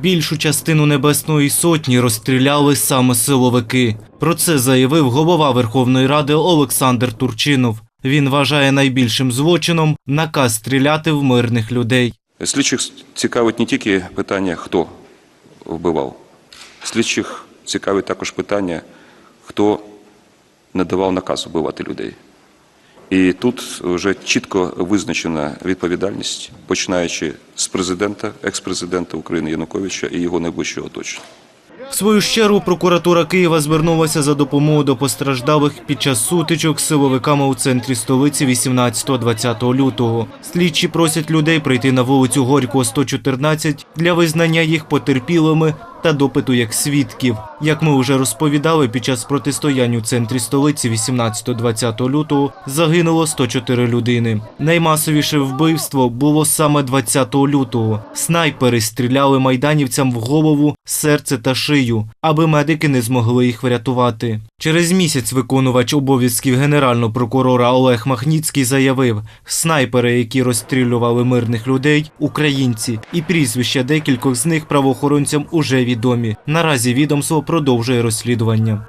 Більшу частину Небесної Сотні розстріляли саме силовики. Про це заявив голова Верховної Ради Олександр Турчинов. Він вважає найбільшим злочином наказ стріляти в мирних людей. Слідчих цікавить не тільки питання, хто вбивав. Слідчих цікавить також питання, хто не давав наказ вбивати людей. І тут вже чітко визначена відповідальність, починаючи з президента, екс-президента України Януковича і його найближчого оточення. В свою ж чергу прокуратура Києва звернулася за допомогою до постраждалих під час сутичок з силовиками у центрі столиці 18-20 лютого. Слідчі просять людей прийти на вулицю Горького 114 для визнання їх потерпілими та допиту як свідків. Як ми вже розповідали, під час протистоянь у центрі столиці 18-20 лютого загинуло 104 людини. Наймасовіше вбивство було саме 20 лютого. Снайпери стріляли майданівцям в голову, серце та шию, аби медики не змогли їх врятувати. Через місяць виконувач обов'язків генерального прокурора Олег Махніцький заявив, снайпери, які розстрілювали мирних людей, українці, і прізвища декількох з них правоохоронцям уже відомі. Наразі відомство продовжує розслідування.